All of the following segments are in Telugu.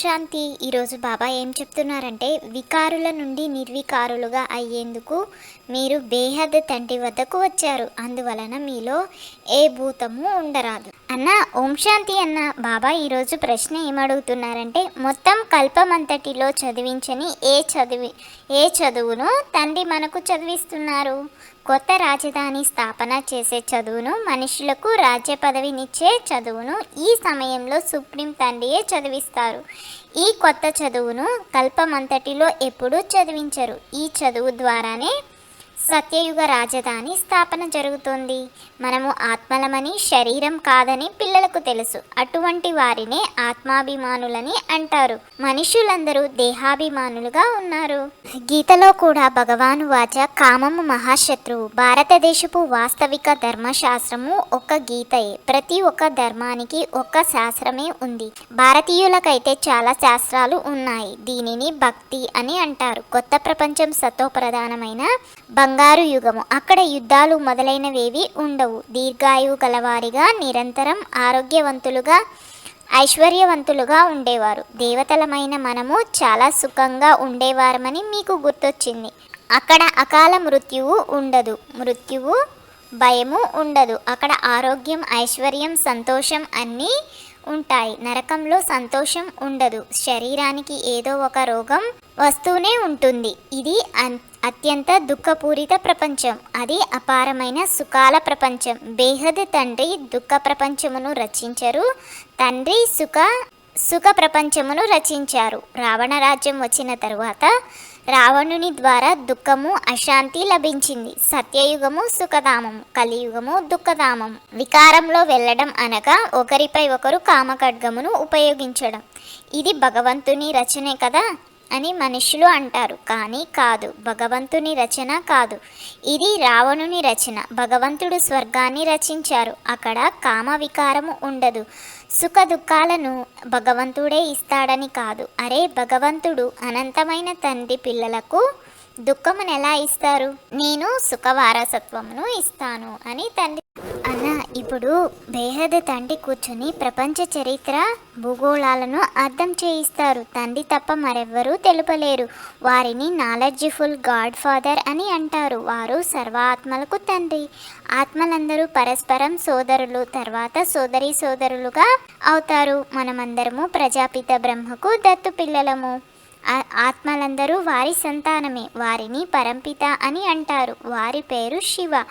శాంతి ఈరోజు బాబా ఏం చెప్తున్నారంటే వికారుల నుండి నిర్వికారులుగా అయ్యేందుకు మీరు బేహద్ తండ్రి వద్దకు వచ్చారు. అందువలన మీలో ఏ భూతము ఉండరాదు. అన్న ఓం శాంతి అన్న. బాబా ఈరోజు ప్రశ్న ఏమడుగుతున్నారంటే మొత్తం కల్పమంతటిలో చదివించని ఏ చదివి ఏ చదువును తండ్రి మనకు చదివిస్తున్నారు? కొత్త రాజధాని స్థాపన చేసే చదువును మనుషులకు రాజ్య పదవినిచ్చే చదువును ఈ సమయంలో సుప్రీం తండ్రియే చదివిస్తారు. ఈ కొత్త చదువును కల్పమంతటిలో ఎప్పుడూ చదివించరు. ఈ చదువు ద్వారానే సత్యయుగ రాజధాని స్థాపన జరుగుతుంది. మనము ఆత్మలమని శరీరం కాదని పిల్లలకు తెలుసు. అటువంటి వారినే ఆత్మాభిమానులని అంటారు. మనుషులందరూ దేహాభిమానులుగా ఉన్నారు. గీతలో కూడా భగవాను వాచ కామము మహాశత్రువు భారతదేశపు వాస్తవిక ధర్మశాస్త్రము ఒక గీతయే. ప్రతి ఒక్క ధర్మానికి ఒక్క శాస్త్రమే ఉంది. భారతీయులకైతే చాలా శాస్త్రాలు ఉన్నాయి. దీనిని భక్తి అని అంటారు. కొత్త ప్రపంచం సత్వప్రధానమైన బంగారు యుగము. అక్కడ యుద్ధాలు మొదలైనవేవి ఉండవు. దీర్ఘాయువు గలవారిగా నిరంతరం ఆరోగ్యవంతులుగా ఐశ్వర్యవంతులుగా ఉండేవారు. దేవతలమైన మనము చాలా సుఖంగా ఉండేవారమని మీకు గుర్తొచ్చింది. అక్కడ అకాల మృత్యువు ఉండదు. మృత్యువు భయము ఉండదు. అక్కడ ఆరోగ్యం ఐశ్వర్యం సంతోషం అన్నీ ఉంటాయి. నరకంలో సంతోషం ఉండదు. శరీరానికి ఏదో ఒక రోగం వస్తూనే ఉంటుంది. ఇది అన్- అత్యంత దుఃఖపూరిత ప్రపంచం. అది అపారమైన సుఖాల ప్రపంచం. బేహద్ తండ్రి దుఃఖ ప్రపంచమును రచించరు. తండ్రి సుఖ సుఖ ప్రపంచమును రచించారు. రావణ రాజ్యం వచ్చిన తరువాత రావణుని ద్వారా దుఃఖము అశాంతి లభించింది. సత్యయుగము సుఖధామము కలియుగము దుఃఖధామం. వికారంలో వెళ్ళడం అనగా ఒకరిపై ఒకరు కామఖడ్గమును ఉపయోగించడం. ఇది భగవంతుని రచనే కదా? అని మనుషులు అంటారు. కానీ కాదు. భగవంతుని రచన కాదు. ఇది రావణుని రచన. భగవంతుడు స్వర్గాన్ని రచించారు. అక్కడ కామ వికారము ఉండదు. సుఖ దుఃఖాలను భగవంతుడే ఇస్తాడని కాదు. అరే భగవంతుడు అనంతమైన తండ్రి పిల్లలకు దుఃఖమును ఎలా ఇస్తారు? నేను సుఖవారసత్వమును ఇస్తాను అని తండ్రి అన్న ఇప్పుడు బేహద్ తండ్రి కూర్చొని ప్రపంచ చరిత్ర భూగోళాలను అర్థం చేయిస్తారు. తండ్రి తప్ప మరెవ్వరూ తెలుపలేరు. వారిని నాలెడ్జ్ఫుల్ గాడ్ ఫాదర్ అని అంటారు. వారు సర్వాత్మలకు తండ్రి. ఆత్మలందరూ పరస్పరం సోదరులు తర్వాత సోదరి సోదరులుగా అవుతారు. మనమందరము ప్రజాపిత బ్రహ్మకు దత్తు పిల్లలము. ఆత్మలందరూ వారి సంతానమే వారిని పరంపిత అని అంటారు. వారి పేరు శివ.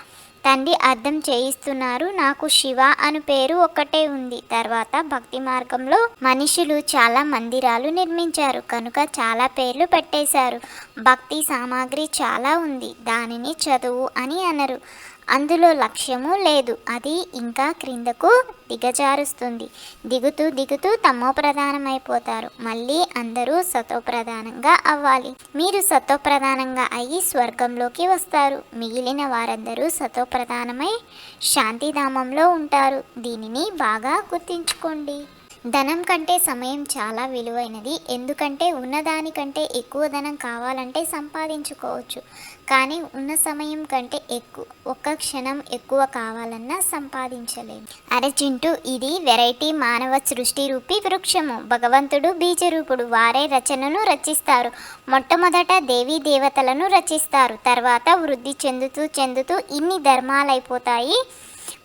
తండ్రి అర్థం చేయిస్తున్నారు నాకు శివ అను పేరు ఒక్కటే ఉంది. తర్వాత భక్తి మార్గంలో మనుషులు చాలా మందిరాలు నిర్మించారు కనుక చాలా పేర్లు పెట్టేశారు. భక్తి సామాగ్రి చాలా ఉంది దానిని చదువు అని అనరు. అందులో లక్ష్యము లేదు. అది ఇంకా క్రిందకు దిగజారుస్తుంది. దిగుతూ దిగుతూ తమో ప్రధానమైపోతారు. మళ్ళీ అందరూ సతో ప్రధానంగా అవ్వాలి. మీరు సతో ప్రధానంగా అయ్యి స్వర్గంలోకి వస్తారు. మిగిలిన వారందరూ సతో ప్రధానమై శాంతిధామంలో ఉంటారు. దీనిని బాగా గుర్తించుకోండి. ధనం కంటే సమయం చాలా విలువైనది. ఎందుకంటే ఉన్నదానికంటే ఎక్కువ ధనం కావాలంటే సంపాదించుకోవచ్చు. కానీ ఉన్న సమయం కంటే ఎక్కువ ఒక్క క్షణం ఎక్కువ కావాలన్నా సంపాదించలేము. అరే చింటూ ఇది వెరైటీ మానవ సృష్టి రూపి వృక్షము. భగవంతుడు బీజరూపుడు. వారే రచనను రచిస్తారు. మొట్టమొదట దేవీ దేవతలను రచిస్తారు. తర్వాత వృద్ధి చెందుతూ చెందుతూ ఇన్ని ధర్మాలైపోతాయి.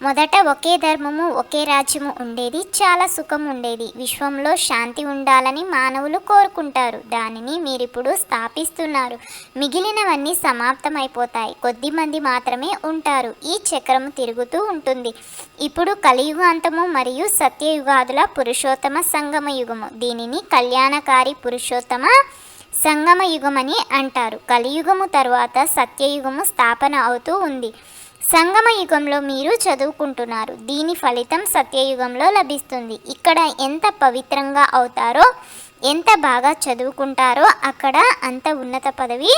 మొదట ఒకే ధర్మము ఒకే రాజ్యము ఉండేది. చాలా సుఖం ఉండేది. విశ్వంలో శాంతి ఉండాలని మానవులు కోరుకుంటారు. దానిని మీరిప్పుడు స్థాపిస్తున్నారు. మిగిలినవన్నీ సమాప్తమైపోతాయి. కొద్ది మంది మాత్రమే ఉంటారు. ఈ చక్రం తిరుగుతూ ఉంటుంది. ఇప్పుడు కలియుగాంతము మరియు సత్యయుగాదుల పురుషోత్తమ సంగమ యుగము దీనిని కళ్యాణకారి పురుషోత్తమ సంగమ యుగమని అంటారు. కలియుగము తరువాత సత్యయుగము స్థాపన అవుతూ ఉంది. సంగమ యుగంలో మీరు చదువుకుంటున్నారు. దీని ఫలితం సత్యయుగంలో లభిస్తుంది. ఇక్కడ ఎంత పవిత్రంగా అవుతారో ఎంత బాగా చదువుకుంటారో అక్కడ అంత ఉన్నత పదవి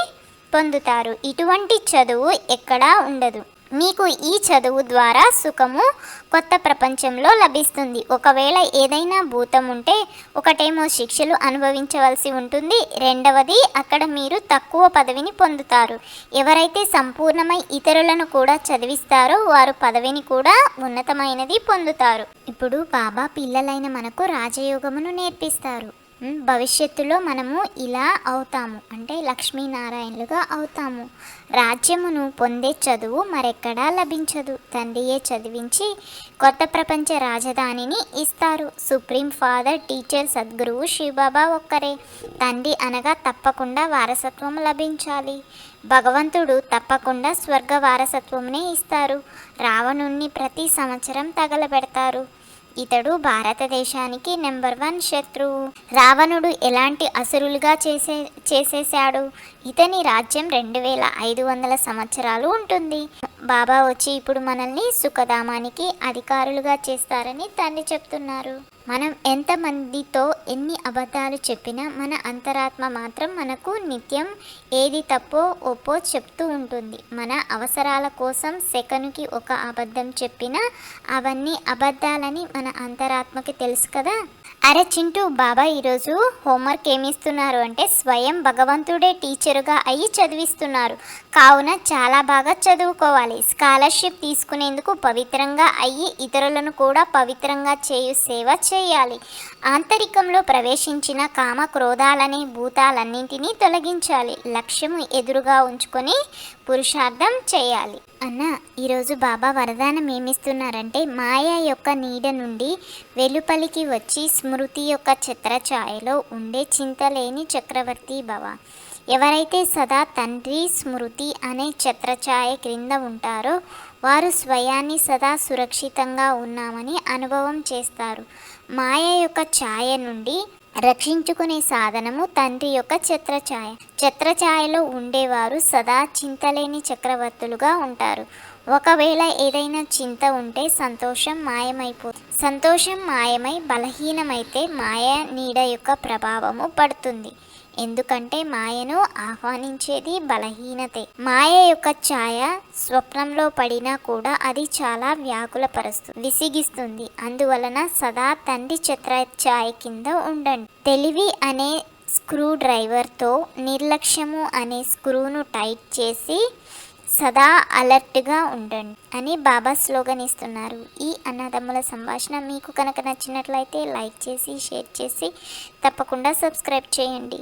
పొందుతారు. ఇటువంటి చదువు ఎక్కడా ఉండదు. మీకు ఈ చదువు ద్వారా సుఖము కొత్త ప్రపంచంలో లభిస్తుంది. ఒకవేళ ఏదైనా భూతం ఉంటే ఒకటేమో శిక్షలు అనుభవించవలసి ఉంటుంది. రెండవది అక్కడ మీరు తక్కువ పదవిని పొందుతారు. ఎవరైతే సంపూర్ణమై ఇతరులను కూడా చదివిస్తారో వారు పదవిని కూడా ఉన్నతమైనది పొందుతారు. ఇప్పుడు బాబా పిల్లలైన మనకు రాజయోగమును నేర్పిస్తారు. భవిష్యత్తులో మనము ఇలా అవుతాము. అంటే లక్ష్మీనారాయణులుగా అవుతాము. రాజ్యమును పొందే చదువు మరెక్కడా లభించదు. తండ్రియే చదివించి కొత్త ప్రపంచ రాజధానిని ఇస్తారు. సుప్రీం ఫాదర్ టీచర్ సద్గురువు శివబాబా ఒక్కరే. తండ్రి అనగా తప్పకుండా వారసత్వం లభించాలి. భగవంతుడు తప్పకుండా స్వర్గ వారసత్వమునే ఇస్తారు. రావణుణ్ణి ప్రతి సంవత్సరం తగలబెడతారు. ఇతడు భారతదేశానికి నెంబర్ వన్ శత్రువు రావణుడు ఎలాంటి అసురులుగా చేసే చేసేశాడు? ఇతని రాజ్యం రెండు వేల ఐదు వందల సంవత్సరాలు ఉంటుంది. బాబా వచ్చి ఇప్పుడు మనల్ని సుఖధామానికి అధికారులుగా చేస్తారని తండ్రి చెప్తున్నారు. మనం ఎంతమందితో ఎన్ని అబద్ధాలు చెప్పినా మన అంతరాత్మ మాత్రం మనకు నిత్యం ఏది తప్పో ఒప్పో చెప్తూ ఉంటుంది. మన అవసరాల కోసం సెకనుకి ఒక అబద్ధం చెప్పినా అవన్నీ అబద్ధాలని మన అంతరాత్మకి తెలుసు కదా? అరే చింటూ బాబా ఈరోజు హోంవర్క్ ఏమిస్తున్నారు అంటే స్వయం భగవంతుడే టీచరుగా అయ్యి చదివిస్తున్నారు. కావున చాలా బాగా చదువుకోవాలి. స్కాలర్షిప్ తీసుకునేందుకు పవిత్రంగా అయ్యి ఇతరులను కూడా పవిత్రంగా చేయు సేవ చేయాలి. ఆంతరికంలో ప్రవేశించిన కామ క్రోధాలనే భూతాలన్నింటినీ తొలగించాలి. లక్ష్యము ఎదురుగా ఉంచుకొని పురుషార్థం చేయాలి. అన్న ఈరోజు బాబా వరదానం ఏమిస్తున్నారంటే మాయ యొక్క నీడ నుండి వెలుపలికి వచ్చి స్మృతి యొక్క ఛత్రఛాయలో ఉండే చింతలేని చక్రవర్తి భవ. ఎవరైతే సదా తండ్రి స్మృతి అనే ఛత్రఛాయ క్రింద ఉంటారో వారు స్వయాన్ని సదా సురక్షితంగా ఉన్నామని అనుభవం చేస్తారు. మాయ యొక్క ఛాయ నుండి రక్షించుకునే సాధనము తండ్రి యొక్క ఛత్రఛాయ. ఛత్రఛాయలో ఉండేవారు సదా చింతలేని చక్రవర్తులుగా ఉంటారు. ఒకవేళ ఏదైనా చింత ఉంటే సంతోషం మాయమైపోతుంది సంతోషం మాయమై బలహీనమైతే మాయ నీడ యొక్క ప్రభావము పడుతుంది. ఎందుకంటే మాయను ఆహ్వానించేది బలహీనతే. మాయ యొక్క ఛాయ స్వప్నంలో పడినా కూడా అది చాలా వ్యాకులపరుస్తుంది విసిగిస్తుంది. అందువలన సదా తండ్రి చిత్ర ఛాయ కింద ఉండండి. తెలివి అనే స్క్రూ డ్రైవర్తో నిర్లక్ష్యము అనే స్క్రూను టైట్ చేసి సదా అలర్ట్గా ఉండండి అని బాబా స్లోగన్ ఇస్తున్నారు. ఈ అన్నదమ్ముల సంభాషణ మీకు కనుక నచ్చినట్లయితే లైక్ చేసి షేర్ చేసి తప్పకుండా సబ్స్క్రైబ్ చేయండి.